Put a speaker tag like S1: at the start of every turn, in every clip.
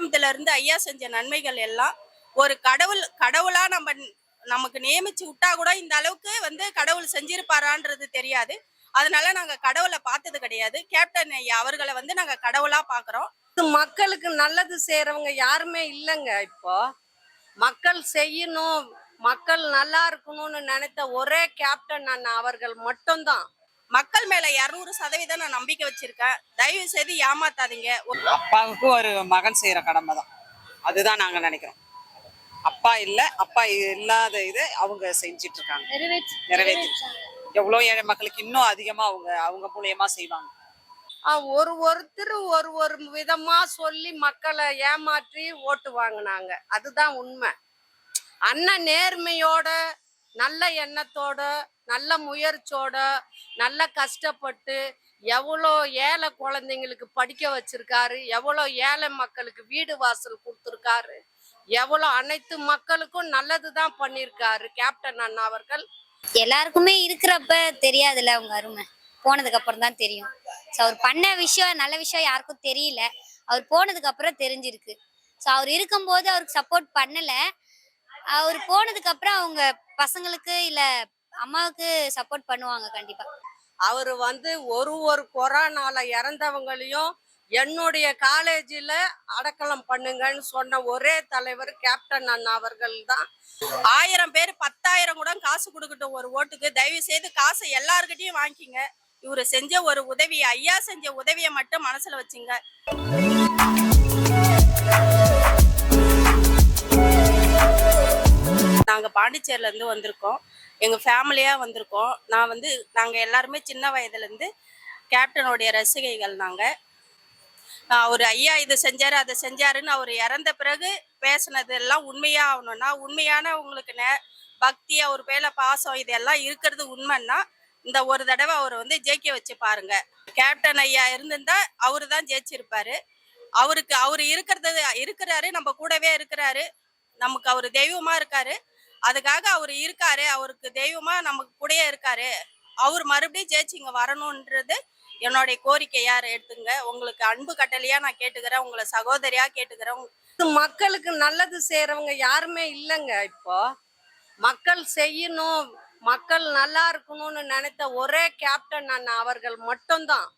S1: ஆரம்பத்துல இருந்து ஐயா செஞ்ச நன்மைகள் எல்லாம் ஒரு கடவுள் கடவுளா நம்ம நமக்கு நியமிச்சு விட்டா கூட இந்த அளவுக்கு வந்து கடவுள் செஞ்சிருப்பாரான்றது தெரியாது. அதனால நாங்க கடவுளை பார்த்தது கிடையாது. கேப்டன் ஐயா அவர்களை வந்து நாங்க கடவுளா பாக்குறோம்.
S2: மக்களுக்கு நல்லது செய்யறவங்க யாருமே இல்லைங்க இப்போ. மக்கள் செய்யணும் மக்கள் நல்லா இருக்கணும்னு நினைத்த ஒரே கேப்டன் அண்ணா அவர்கள் மட்டும்தான்.
S1: மக்கள் மேல இருநூறு சதவீதம் நான் நம்பிக்கை வச்சிருக்கேன். தயவு செய்து ஏமாத்தாதீங்க.
S3: அப்பாவுக்கு ஒரு மகன் செய்யற கடமை தான். அதுதான் நாங்க நினைக்கிறோம். அப்பா இல்ல அப்பா இல்லாத இது அவங்க செஞ்சிட்டு இருக்காங்க. நிறைவேற்றி எவ்வளவு ஏழை மக்களுக்கு இன்னும் அதிகமா அவங்க அவங்க மூலியமா செய்வாங்க.
S2: ஆ, ஒரு ஒருத்தர் ஒரு ஒரு விதமா சொல்லி மக்களை ஏமாற்றி ஓட்டு வாங்கினாங்க. அதுதான் உண்மை. அண்ணன் நேர்மையோட நல்ல எண்ணத்தோட நல்ல முயற்சியோட நல்ல கஷ்டப்பட்டு எவ்வளோ ஏழை குழந்தைங்களுக்கு படிக்க வச்சிருக்காரு எவ்வளோ ஏழை மக்களுக்கு வீடு வாசல் கொடுத்துருக்காரு எவ்வளோ அனைத்து மக்களுக்கும் நல்லது தான் பண்ணியிருக்காரு கேப்டன் அண்ணா அவர்கள்.
S4: எல்லாருக்குமே இருக்கிறப்ப தெரியாதுல்ல அவங்க அருமை. போனதுக்கு அப்புறம் தான் தெரியும். ஸோ அவர் பண்ண விஷயம் நல்ல விஷயம் யாருக்கும் தெரியல. அவர் போனதுக்கு அப்புறம் தெரிஞ்சிருக்கு. ஸோ அவர் இருக்கும்போது அவருக்கு சப்போர்ட் பண்ணலை. அவர் போனதுக்கு அப்புறம் அவங்க பசங்களுக்கு இல்லை அம்மாவுக்கு சப்போர்ட் பண்ணுவாங்க கண்டிப்பா.
S2: அவர் வந்து ஒரு ஒரு கொரோனால இறந்தவங்களையும் என்னுடைய காலேஜில் அடக்கலம் பண்ணுங்கன்னு சொன்ன ஒரே தலைவர் கேப்டன் அண்ணா அவர்கள் தான்
S1: ஆயிரம் பேர் பத்தாயிரம் கூட காசு கொடுக்கட்டும் ஒரு ஓட்டுக்கு. தயவு செய்து காசை எல்லாருக்கிட்டையும் வாங்கிக்கிங்க இவர் செஞ்ச ஒரு உதவி ஐயா செஞ்ச உதவியை மட்டும் மனசில் வச்சுங்க. நாங்கள் பாண்டிச்சேரியிலேருந்து வந்திருக்கோம். எங்கள் ஃபேமிலியாக வந்திருக்கோம். நான் வந்து நாங்கள் எல்லாருமே சின்ன வயதுலேருந்து கேப்டனுடைய ரசிகைகள் நாங்கள் அவர் ஐயா இது செஞ்சார் அதை செஞ்சாருன்னு அவர் இறந்த பிறகு பேசுனது எல்லாம் உண்மையாக ஆகணும்னா உண்மையான உங்களுக்கு நே பக்தி அவர் மேல பாசம் இதெல்லாம் இருக்கிறது உண்மைன்னா இந்த ஒரு தடவை அவர் வந்து ஜெயிக்க வச்சு பாருங்க. கேப்டன் ஐயா இருந்திருந்தா அவரு தான் ஜெயிச்சிருப்பாரு. அவருக்கு அவர் இருக்கிறது இருக்கிறாரு நம்ம கூடவே இருக்கிறாரு. நமக்கு அவர் தெய்வமா இருக்காரு. அதுக்காக அவர் இருக்காரு. அவருக்கு தெய்வமா நமக்கு கூடயே இருக்காரு. அவர் மறுபடியும் ஜெயிச்சு இங்க வரணும்ன்றது என்னுடைய கோரிக்கையா எடுத்துங்க. உங்களுக்கு அன்பு கட்டளையா நான் கேட்டுக்கிறேன். உங்களை சகோதரியா கேட்டுக்கிறேன்.
S2: மக்களுக்கு நல்லது செய்யறவங்க யாருமே இல்லைங்க இப்போ. மக்கள் செய்யணும். மக்கள் நல்லா இருக்கணும்னு நினைத்த ஒரே கேப்டன் அண்ணா அவர்கள் மட்டும்தான்.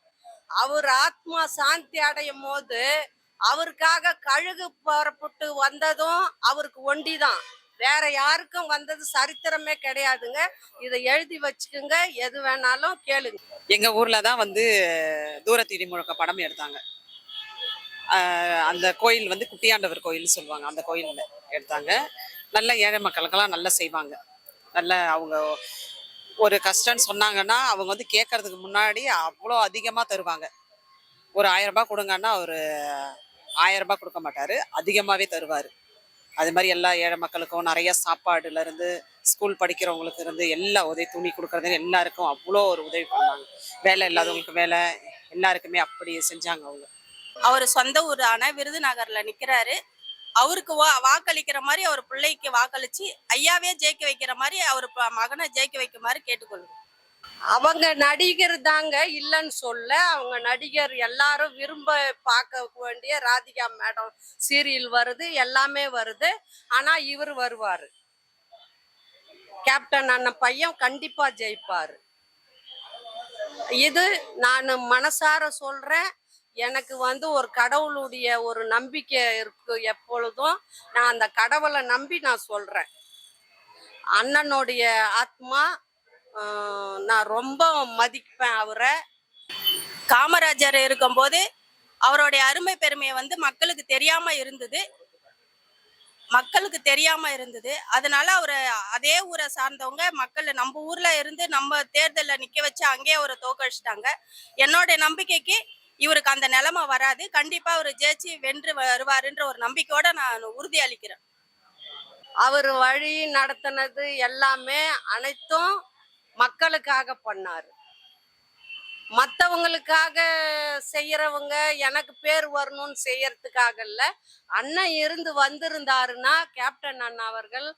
S2: அவர் ஆத்மா சாந்தி அடையும் போது அவருக்காக கழுகு புறப்பட்டு வந்ததும் அவருக்கு ஒண்டிதான். வேற யாருக்கும் வந்தது சரித்திரமே கிடையாதுங்க. இதை எழுதி வச்சுக்குங்க. எது வேணாலும் கேளுங்க.
S3: எங்க ஊர்ல தான் வந்து தூரத்தீடி முழக்க படம் எடுத்தாங்க. அந்த கோயில் வந்து குட்டியாண்டவர் கோயில் சொல்லுவாங்க. அந்த கோயில்ல எடுத்தாங்க. நல்ல ஏழை மக்களுக்கெல்லாம் நல்லா செய்வாங்க. நல்ல அவங்க ஒரு கஷ்டம்னு சொன்னாங்கன்னா அவங்க வந்து கேட்கறதுக்கு முன்னாடி அவ்வளோ அதிகமாக தருவாங்க. ஒரு ஆயிரம் ரூபாய் கொடுங்கன்னா ஒரு ஆயிரம் ரூபாய் கொடுக்க மாட்டாரு. அதிகமாகவே தருவார். அது மாதிரி எல்லா ஏழை மக்களுக்கும் நிறைய சாப்பாடுல இருந்து ஸ்கூல் படிக்கிறவங்களுக்கு இருந்து எல்லா உதவி துணி கொடுக்கறது எல்லாருக்கும் அவ்வளோ ஒரு உதவி பண்ணாங்க. வேலை இல்லாதவங்களுக்கு வேலை எல்லாருக்குமே அப்படி செஞ்சாங்க அவங்க.
S1: அவர் சொந்த ஊரான விருதுநகர்ல நிக்கிறாரு. அவருக்கு வா வாக்களிக்கிற மாதிரி அவர் பிள்ளைக்கு வாக்களிச்சு ஐயாவே ஜெயிக்க வைக்கிற மாதிரி அவர் மகனை ஜெயிக்க வைக்குமாறு கேட்டுக்கொள்கிறோம்.
S2: அவங்க நடிகர் தாங்க இல்லைன்னு சொல்ல அவங்க நடிகர் எல்லாரும் விரும்ப பார்க்க வேண்டிய ராதிகா மேடம் சீரியல் வருது எல்லாமே வருது. ஆனா இவர் வருவாரு. கேப்டன் அண்ணன் பையன் கண்டிப்பா ஜெயிப்பாரு. இது நான் மனசார சொல்றேன். எனக்கு வந்து ஒரு கடவுளுடைய ஒரு நம்பிக்கை இருக்கு எப்பொழுதும். நான் அந்த கடவுளை நம்பி நான் சொல்றேன். அண்ணனுடைய ஆத்மா நான் ரொம்ப மதிப்பேன் அவரை.
S1: காமராஜர் இருக்கும்போது அவருடைய அருமை பெருமையை வந்து மக்களுக்கு தெரியாம இருந்தது. மக்களுக்கு தெரியாம இருந்தது. அதனால அவரை அதே ஊரை சார்ந்தவங்க மக்கள் நம்ம ஊர்ல இருந்து நம்ம தேர்தலில் நிக்க வச்சு அங்கேயே அவரை தோக்கடிச்சிட்டாங்க. என்னோட நம்பிக்கைக்கு இவருக்கு அந்த நிலைமை வராது. கண்டிப்பா அவர் ஜெயிச்சு வென்று வருவாருன்ற ஒரு நம்பிக்கையோட நான் உறுதி அளிக்கிறேன்.
S2: அவர் வழி நடத்தினது எல்லாமே அனைத்தும் மக்களுக்காக பண்ணார். மற்றவங்களுக்காக செய்யறவங்க எனக்கு பேர் வரணும்னு செய்யறதுக்காக இல்லை. அண்ணன் இருந்து வந்திருந்தாருன்னா கேப்டன் அண்ணா அவர்கள்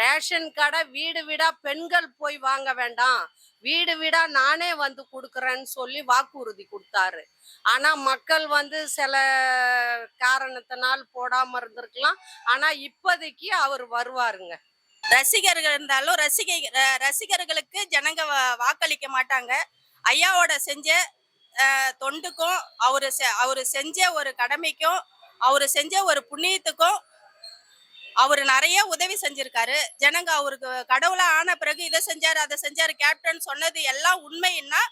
S2: ரேஷன் கடை வீடு வீடா பெண்கள் போய் வாங்க வேண்டாம். வீடு வீடா நானே வந்து கொடுக்குறேன்னு சொல்லி வாக்குறுதி கொடுத்தாரு. ஆனா மக்கள் வந்து சில காரணத்தினால் போடாம இருந்திருக்கலாம். ஆனா இப்போதைக்கு அவர் வருவாருங்க.
S1: ரசிகர்கள் இருந்தாலும் ரசிகை ர- ரசிகர்களுக்கு ஜனங்க வாக்களிக்க மாட்டாங்க. ஐயாவோட செஞ்ச தொண்டுக்கும் அவரு செ- அவரு செஞ்ச ஒரு கடமைக்கும் அவரு செஞ்ச ஒரு புண்ணியத்துக்கும் அவர் நிறைய உதவி செஞ்சிருக்காரு. ஜனங்க அவருக்கு கடவுளா ஆன பிறகு இதை செஞ்சாரு அதை செஞ்சாரு கேப்டன் சொன்னது எல்லாம் உண்மைன்னா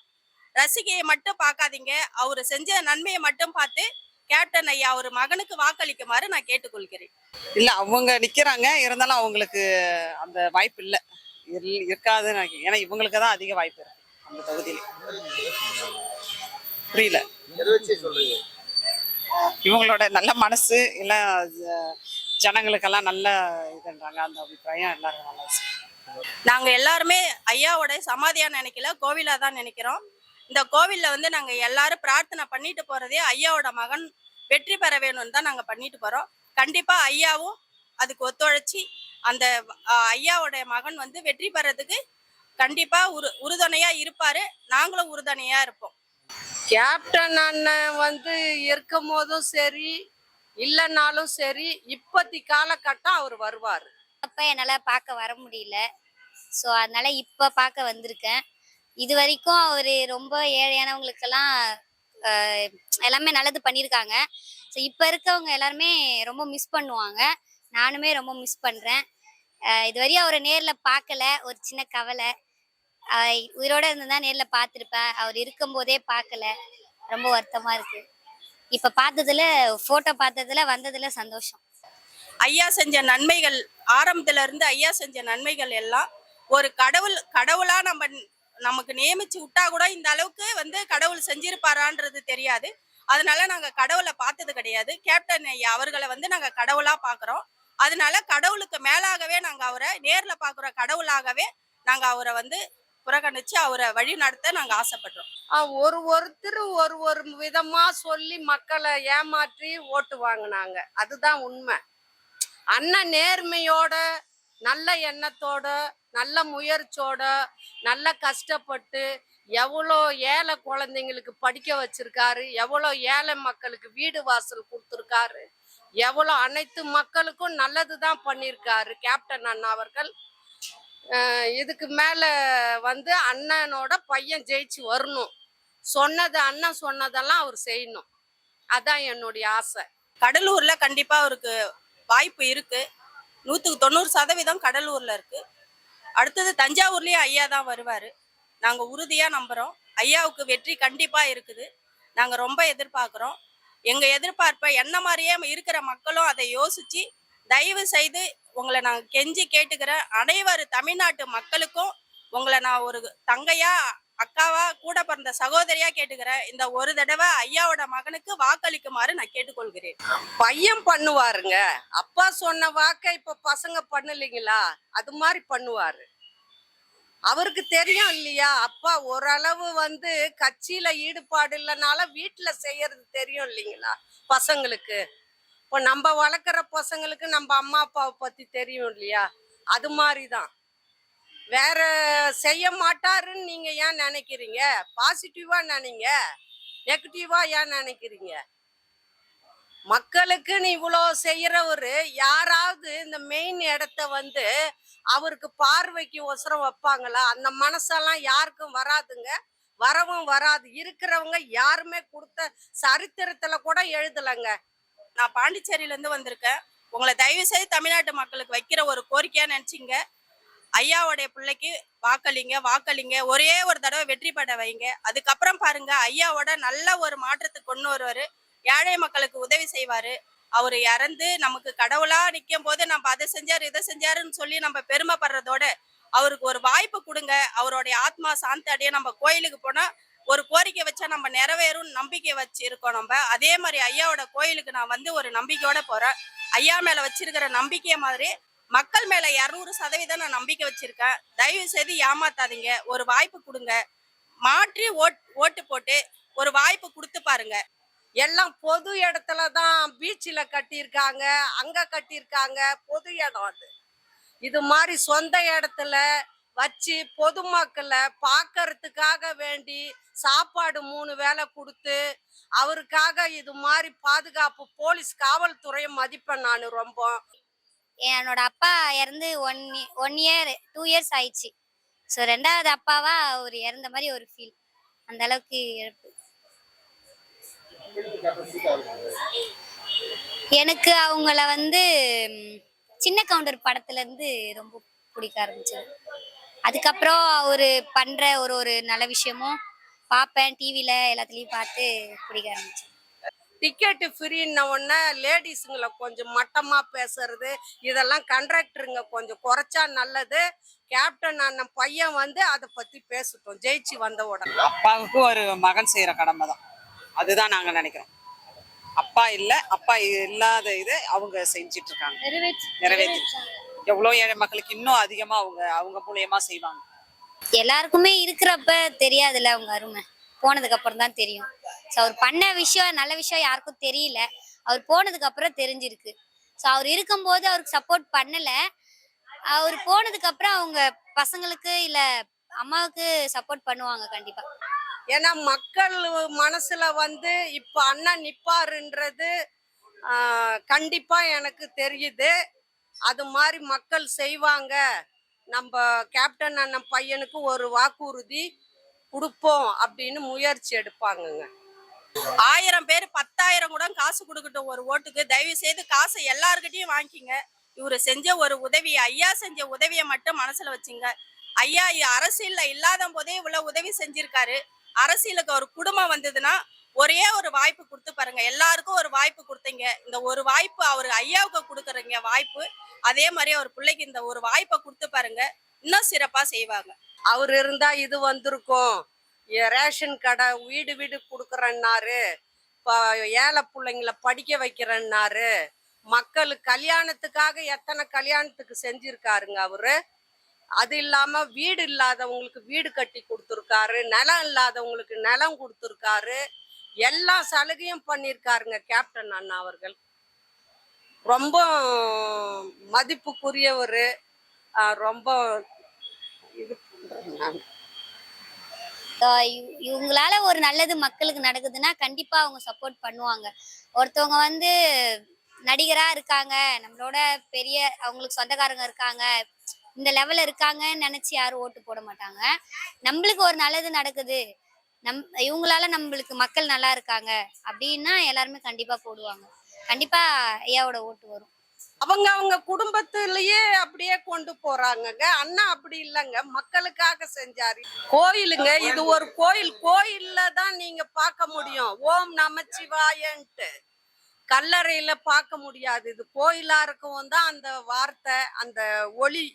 S1: ரசிகையை மட்டும் பார்க்காதீங்க. அவரு செஞ்ச நன்மையை மட்டும் பார்த்து கேப்டன் ஐயா அவர் மகனுக்கு வாக்களிக்குமாறு நான் கேட்டுக்கொள்கிறேன்.
S3: இல்ல அவங்க நிக்கிறாங்க. இருந்தாலும் அவங்களுக்கு அந்த வாய்ப்பு இல்ல. இருக்காதுன்னு நினைக்கிறேன். ஏன்னா இவங்களுக்கு தான் அதிக வாய்ப்பு இருக்கு அந்த தொகுதியில. புரியல? இவங்களோட நல்ல மனசு இல்ல ஜனங்களுக்கெல்லாம் நல்ல இதுன்றாங்க. அந்த அபிப்பிராயம் எல்லாரும் நல்லா இருக்கு.
S1: நாங்க எல்லாருமே ஐயாவோட சமாதியா நினைக்கல கோவிலா தான் நினைக்கிறோம். இந்த கோவில்ல வந்து நாங்க எல்லாரும் பிரார்த்தனை பண்ணிட்டு போறதே ஐயாவோட மகன் வெற்றி பெற வேணும்னு தான் நாங்க பண்ணிட்டு போறோம். கண்டிப்பா ஐயாவும் அதுக்கு ஒத்துழைச்சி அந்த அஹ், ஐயாவோட மகன் வந்து வெற்றி பெறதுக்கு கண்டிப்பா உரு உறுதுணையா இருப்பாரு. நாங்களும் உறுதுணையா இருப்போம்.
S2: கேப்டன் அண்ணன் வந்து இருக்கும் போதும் சரி இல்லைனாலும் சரி இப்பத்தி காலகட்டம் அவர் வருவார்.
S4: அப்ப என்னால பார்க்க வர முடியல. ஸோ அதனால இப்ப பார்க்க வந்திருக்கேன். இது வரைக்கும் அவரு ரொம்ப ஏழையானவங்களுக்கெல்லாம் எல்லாமே நல்லது பண்ணியிருக்காங்க ஸோ இப்போ இருக்கவங்க எல்லாருமே ரொம்ப மிஸ் பண்ணுவாங்க. நானுமே ரொம்ப மிஸ் பண்ணுறேன் இதுவரையும் அவரை நேரில் பார்க்கல ஒரு சின்ன கவலை. உயிரோட இருந்திருந்தா நேரில் பார்த்துருப்பேன் அவர் இருக்கும்போதே பார்க்கல ரொம்ப வருத்தமாக இருக்கு. இப்போ பார்த்ததுல ஃபோட்டோ பார்த்ததுல வந்ததுல சந்தோஷம்.
S1: ஐயா செஞ்ச நன்மைகள் ஆரம்பத்துல இருந்து ஐயா செஞ்ச நன்மைகள் எல்லாம் ஒரு கடவுள் கடவுளா நம்ம நமக்கு நியமிச்சு விட்டா கூட இந்த அளவுக்கு வந்து கடவுள் செஞ்சிருப்பாரான்றது தெரியாது. அதனால நாங்க கடவுளை பார்த்தது கிடையாது. கேப்டன் ஐயா அவர்களை வந்து நாங்க கடவுளா பாக்குறோம். அதனால கடவுளுக்கு மேலாகவே நாங்க அவரை நேர்ல பாக்குற கடவுளாகவே நாங்க அவரை வந்து புறக்கணிச்சு அவரை வழி நடத்த நாங்க ஆசைப்படுறோம்.
S2: ஒரு ஒருத்தர் ஒரு ஒரு விதமா சொல்லி மக்களை ஏமாற்றி ஓட்டு வாங்கினாங்க. அதுதான் உண்மை. அண்ணன் நேர்மையோட நல்ல எண்ணத்தோட நல்ல முயற்சியோட நல்ல கஷ்டப்பட்டு எவ்வளோ ஏழை குழந்தைங்களுக்கு படிக்க வச்சிருக்காரு எவ்வளோ ஏழை மக்களுக்கு வீடு வாசல் கொடுத்துருக்காரு எவ்வளோ அனைத்து மக்களுக்கும் நல்லது தான் பண்ணியிருக்காரு கேப்டன் அண்ணா அவர்கள். இதுக்கு மேலே வந்து அண்ணனோட பையன் ஜெயிச்சு வரணும். சொன்னது அண்ணன் சொன்னதெல்லாம் அவர் செய்யணும். அதான் என்னுடைய ஆசை.
S1: கடலூரில் கண்டிப்பாக அவருக்கு வாய்ப்பு இருக்குது நூற்றுக்கு தொண்ணூறு சதவீதம் கடலூரில் இருக்குது அடுத்தது தஞ்சாவூர்லேயே ஐயா தான் வருவார். நாங்கள் உறுதியாக நம்புகிறோம் ஐயாவுக்கு வெற்றி கண்டிப்பாக இருக்குது. நாங்கள் ரொம்ப எதிர்பார்க்குறோம். எங்கள் எதிர்பார்ப்பை என்ன மாதிரியே இருக்கிற மக்களும் அதை யோசித்து தயவு செய்து உங்களை நான் கெஞ்சி கேட்டுக்கிறேன் அனைவரு தமிழ்நாட்டு மக்களுக்கும் உங்களை நான் ஒரு தங்கையாக அக்காவா கூட பிறந்த சகோதரியா கேட்டுக்கிறேன் இந்த ஒரு தடவை ஐயாவோட மகனுக்கு வாக்களிக்குமாறு நான் கேட்டுக்கொள்கிறேன்.
S2: பையன் பண்ணுவாருங்க. அப்பா சொன்ன வாக்க இப்ப பசங்க பண்ணலைங்களா? அது மாதிரி பண்ணுவாரு. அவருக்கு தெரியும் இல்லையா? அப்பா ஓரளவு வந்து கட்சியில ஈடுபாடு இல்லைனாலும் வீட்டுல செய்யறது தெரியும் இல்லைங்களா? பசங்களுக்கு. இப்போ நம்ம வளர்க்குற பசங்களுக்கு நம்ம அம்மா அப்பாவை பத்தி தெரியும் இல்லையா? அது மாதிரி தான் வேற செய்ய மாட்டாருன்னு நீங்க ஏன் நினைக்கிறீங்க? பாசிட்டிவா நினைங்க. நெகட்டிவா ஏன் நினைக்கிறீங்க? மக்களுக்குன்னு இவ்வளோ செய்யறவரு யாராவது இந்த மெயின் இடத்த வந்து அவருக்கு பார்வைக்கு ஒசரம் வைப்பாங்களா? அந்த மனசெல்லாம் யாருக்கும் வராதுங்க. வரவும் வராது. இருக்கிறவங்க யாருமே கொடுத்த சரித்திரத்துல கூட எழுதலைங்க.
S1: நான் பாண்டிச்சேரியில இருந்து வந்திருக்கேன். உங்களை தயவு செய்து தமிழ்நாட்டு மக்களுக்கு வைக்கிற ஒரு கோரிக்கையா நினைச்சிங்க. ஐயாவுடைய பிள்ளைக்கு வாக்களிங்க வாக்களிங்க. ஒரே ஒரு தடவை வெற்றி பெற வைங்க. அதுக்கப்புறம் பாருங்க ஐயாவோட நல்ல ஒரு மாற்றத்தை கொண்டு வருவாரு. ஏழை மக்களுக்கு உதவி செய்வாரு. அவர் இறந்து நமக்கு கடவுளா நிற்கும் போது நம்ம அதை செஞ்சாரு இதை செஞ்சாருன்னு சொல்லி நம்ம பெருமைப்படுறதோட அவருக்கு ஒரு வாய்ப்பு கொடுங்க. அவருடைய ஆத்மா சாந்தி அடைய நம்ம கோயிலுக்கு போனா ஒரு கோரிக்கை வச்சா நம்ம நிறைவேறும் நம்பிக்கை வச்சு இருக்கோம் நம்ம. அதே மாதிரி ஐயாவோட கோயிலுக்கு நான் வந்து ஒரு நம்பிக்கையோட போறேன். ஐயா மேல வச்சிருக்கிற நம்பிக்கை மாதிரி மக்கள் மேல இரநூறு சதவீதம் நான் நம்பிக்கை வச்சிருக்கேன். தயவு செய்து ஏமாத்தாதீங்க. ஒரு வாய்ப்பு கொடுங்க. மாற்றி ஓட் ஓட்டு போட்டு ஒரு வாய்ப்பு கொடுத்து பாருங்க.
S2: எல்லாம் பொது இடத்துல தான் பீச்சில் கட்டியிருக்காங்க. அங்கே கட்டியிருக்காங்க. பொது இடம் அது. இது மாதிரி சொந்த இடத்துல வச்சு பொதுமக்களை பார்க்கறதுக்காக வேண்டி சாப்பாடு மூணு வேலை கொடுத்து அவருக்காக இது மாதிரி பாதுகாப்பு போலீஸ் காவல்துறையை மதிப்பேன் நான் ரொம்ப.
S4: என்னோட அப்பா இறந்து one one year two years ஆயிடுச்சு. ஸோ ரெண்டாவது அப்பாவா அவர் இறந்த மாதிரி ஒரு ஃபீல் அந்த அளவுக்கு இழப்பு. எனக்கு அவங்கள வந்து சின்ன கவுண்டர் படத்துல இருந்து ரொம்ப பிடிக்க ஆரம்பிச்சது. அதுக்கப்புறம் அவரு பண்ற ஒரு ஒரு நல்ல விஷயமும் பார்ப்பேன் டிவியில எல்லாத்துலேயும் பார்த்து பிடிக்க ஆரம்பிச்சேன்
S2: டிக்கெட்டு ஃப்ரீன்ன உடனே லேடிஸுங்களை கொஞ்சம் மட்டமாக பேசுறது இதெல்லாம் கண்ட்ராக்டருங்க கொஞ்சம் குறைச்சா நல்லது. கேப்டன் அண்ணன் பையன் வந்து அதை பற்றி பேசட்டும். ஜெயிச்சு வந்த உடனே.
S3: அப்பாவுக்கு ஒரு மகன் செய்யற கடமை தான். அதுதான் நாங்க நினைக்கிறோம். அப்பா இல்ல அப்பா இல்லாத இது அவங்க செஞ்சிட்டு இருக்காங்க நிறைவேற்றி. எவ்வளோ ஏழை மக்களுக்கு இன்னும் அதிகமா அவங்க அவங்க மூலியமா செய்வாங்க.
S4: எல்லாருக்குமே இருக்கிறப்ப தெரியாதுல்ல அவங்க அருமை. போனதுக்கு அப்புறம் தான் தெரியும். ஸோ அவர் பண்ண விஷயம் நல்ல விஷயம் யாருக்கும் தெரியல. அவர் போனதுக்கு அப்புறம் தெரிஞ்சிருக்கு. ஸோ அவர் இருக்கும்போது அவருக்கு சப்போர்ட் பண்ணல. அவர் போனதுக்கு அப்புறம் அவங்க பசங்களுக்கு இல்ல அம்மாவுக்கு சப்போர்ட் பண்ணுவாங்க கண்டிப்பா.
S2: ஏன்னா மக்கள் மனசுல வந்து இப்போ அண்ணன் நிப்பாருன்றது கண்டிப்பா எனக்கு தெரியுது. அது மாதிரி மக்கள் செய்வாங்க. நம்ம கேப்டன் அண்ணன் பையனுக்கு ஒரு வாக்குறுதி கொடுப்போம் அப்படின்னு முயற்சி எடுப்பாங்கங்க.
S1: ஆயிரம் பேர் பத்தாயிரம் கூட காசு கொடுக்கட்டும் ஒரு ஓட்டுக்கு. தயவு செய்து காசை எல்லாருக்கிட்டையும் வாங்கிக்கிங்க. இவரு செஞ்ச ஒரு உதவி ஐயா செஞ்ச உதவியை மட்டும் மனசுல வச்சுங்க. ஐயா அரசியல்ல இல்லாத போதே இவ்வளவு உதவி செஞ்சிருக்காரு. அரசியலுக்கு ஒரு குடும்பம் வந்ததுன்னா ஒரே ஒரு வாய்ப்பு கொடுத்து பாருங்க. எல்லாருக்கும் ஒரு வாய்ப்பு கொடுத்தீங்க. இந்த ஒரு வாய்ப்பு அவர் ஐயாவுக்கு கொடுக்குறீங்க வாய்ப்பு. அதே மாதிரி அவர் பிள்ளைக்கு இந்த ஒரு வாய்ப்பை கொடுத்து பாருங்க. இன்னும் சிறப்பா செய்வாங்க.
S2: அவர் இருந்தா இது வந்திருக்கும். ரேஷன் கடை வீடு வீடு கொடுக்குறேன்னாரு. இப்போ ஏழை பிள்ளைங்கள படிக்க வைக்கிறேன்னாரு. மக்கள் கல்யாணத்துக்காக எத்தனை கல்யாணத்துக்கு செஞ்சிருக்காருங்க அவரு? அது இல்லாம வீடு இல்லாதவங்களுக்கு வீடு கட்டி கொடுத்துருக்காரு. நிலம் இல்லாதவங்களுக்கு நிலம் கொடுத்துருக்காரு. எல்லா சலுகையும் பண்ணியிருக்காருங்க கேப்டன் அண்ணா அவர்கள். ரொம்ப மதிப்புக்குரியவர். ரொம்ப இது பண்ணுறேன் நான்.
S4: இவங்களால ஒரு நல்லது மக்களுக்கு நடக்குதுன்னா கண்டிப்பா அவங்க சப்போர்ட் பண்ணுவாங்க. ஒருத்தவங்க வந்து நடிகரா இருக்காங்க நம்மளோட பெரிய அவங்களுக்கு சொந்தக்காரங்க இருக்காங்க இந்த லெவல்ல இருக்காங்கன்னு நினைச்சு யாரும் ஓட்டு போட மாட்டாங்க. நம்மளுக்கு ஒரு நல்லது நடக்குது. நம் இவங்களால நம்மளுக்கு மக்கள் நல்லா இருக்காங்க அப்படின்னா எல்லாருமே கண்டிப்பா போடுவாங்க. கண்டிப்பா ஐயாவோட ஓட்டு வரும்.
S2: அவங்க அவங்க குடும்பத்திலேயே அப்படியே கொண்டு போறாங்கங்க. அண்ணா அப்படி இல்லைங்க. மக்களுக்காக செஞ்சாரு. கோயிலுங்க இது ஒரு கோயில். கோயில்ல தான் நீங்க பார்க்க முடியும். ஓம் நமச்சிவாயன்ட்டு. கல்லறையில பார்க்க முடியாது. இது கோயிலா இருக்கவும் தான் அந்த வார்த்தை அந்த ஒளி.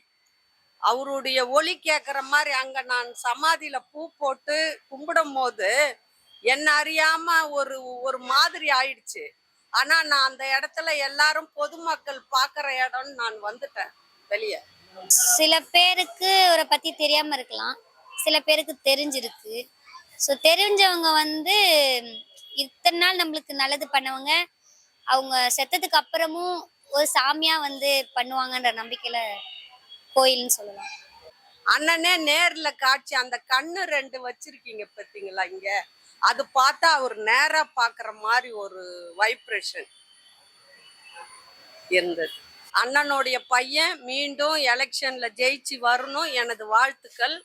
S2: அவருடைய ஒளி கேட்குற மாதிரி அங்க நான் சமாதியில பூ போட்டு கும்பிடும் போது என்ன அறியாம ஒரு ஒரு மாதிரி ஆயிடுச்சு. ஆனா நான் அந்த இடத்துல எல்லாரும் பொதுமக்கள் பார்க்குற இடம்னு நான் வந்துட்டேன் வெளியே.
S4: சில பேருக்கு அவரை பத்தி தெரியாம இருக்கலாம். சில பேருக்கு தெரிஞ்சிருக்கு. ஸோ தெரிஞ்சவங்க வந்து இத்தனை நாள் நம்மளுக்கு நல்லது பண்ணவங்க அவங்க செத்ததுக்கு அப்புறமும் ஒரு சாமியா வந்து பண்ணுவாங்கன்ற நம்பிக்கையில கோயில்னு சொல்லலாம்.
S2: அண்ணனே நேர்ல காட்சி அந்த கண்ணு ரெண்டு வச்சிருக்கீங்க பார்த்தீங்களா இங்க? அது பார்த்தா அவர் நேரா பார்க்குற மாதிரி ஒரு வைப்ரேஷன் இருந்தது. அண்ணனுடைய பையன் மீண்டும் எலெக்ஷன்ல ஜெயிச்சு வரணும். எனது வாழ்த்துக்கள்.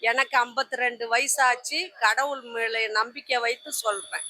S2: எனக்கு ஐம்பத்தி ரெண்டு வயசாச்சு. கடவுள் மேலே நம்பிக்கை வைத்து சொல்றேன்.